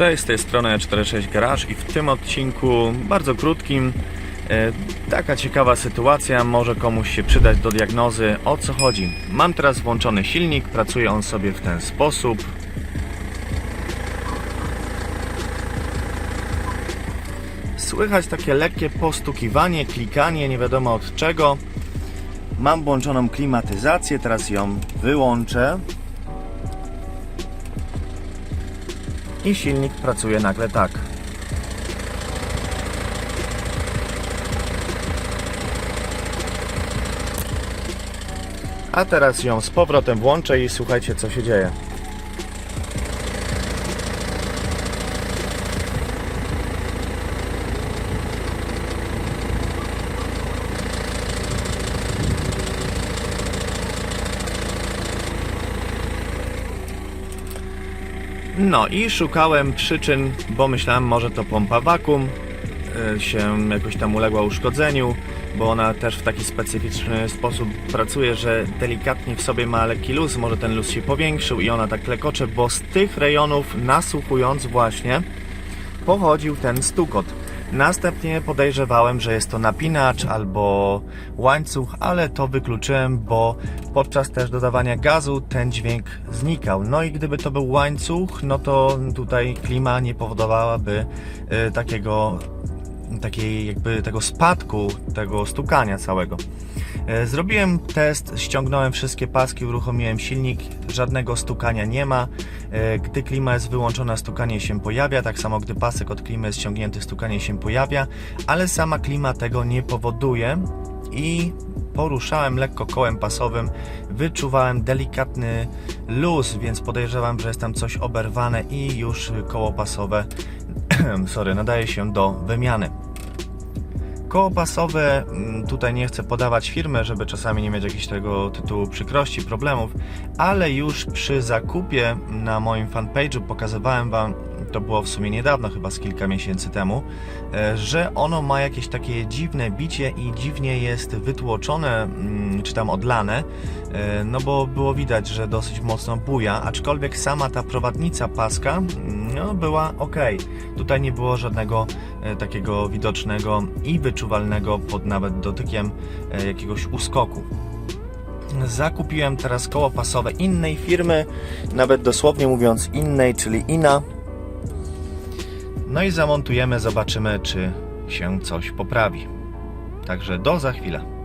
Cześć, z tej strony 46 Garage i w tym odcinku, bardzo krótkim, e, taka ciekawa sytuacja może komuś się przydać do diagnozy o co chodzi. Mam teraz włączony silnik, pracuje on sobie w ten sposób. Słychać takie lekkie postukiwanie, klikanie, nie wiadomo od czego. Mam włączoną klimatyzację, teraz ją wyłączę. I silnik pracuje nagle tak. A teraz ją z powrotem włączę i słuchajcie co się dzieje. No i szukałem przyczyn, bo myślałem może to pompa wakum y, się jakoś tam uległa uszkodzeniu, bo ona też w taki specyficzny sposób pracuje, że delikatnie w sobie ma lekki luz, może ten luz się powiększył i ona tak klekocze, bo z tych rejonów nasłuchując właśnie pochodził ten stukot. Następnie podejrzewałem, że jest to napinacz albo łańcuch, ale to wykluczyłem, bo podczas też dodawania gazu ten dźwięk znikał. No i gdyby to był łańcuch, no to tutaj klima nie powodowałaby y, takiego takiej jakby tego spadku, tego stukania całego. E, Zrobiłem test, ściągnąłem wszystkie paski, uruchomiłem silnik, żadnego stukania nie ma. E, Gdy klima jest wyłączona, stukanie się pojawia, tak samo gdy pasek od klimy jest ściągnięty, stukanie się pojawia, ale sama klima tego nie powoduje i poruszałem lekko kołem pasowym, wyczuwałem delikatny luz, więc podejrzewam, że jest tam coś oberwane i już koło pasowe sorry, nadaje się do wymiany. Koło pasowe, mm, tutaj nie chcę podawać firmy, żeby czasami nie mieć jakichś tego tytułu przykrości, problemów, ale już przy zakupie na moim fanpage'u pokazywałem Wam, to było w sumie niedawno, chyba z kilka miesięcy temu, e, że ono ma jakieś takie dziwne bicie i dziwnie jest wytłoczone, mm, czy tam odlane, e, no bo było widać, że dosyć mocno buja, aczkolwiek sama ta prowadnica paska mm, no, była ok. Tutaj nie było żadnego e, takiego widocznego i wyczuwalnego pod nawet dotykiem e, jakiegoś uskoku. Zakupiłem teraz koło pasowe innej firmy, nawet dosłownie mówiąc innej, czyli INA. No i zamontujemy, zobaczymy, czy się coś poprawi. Także do za chwilę.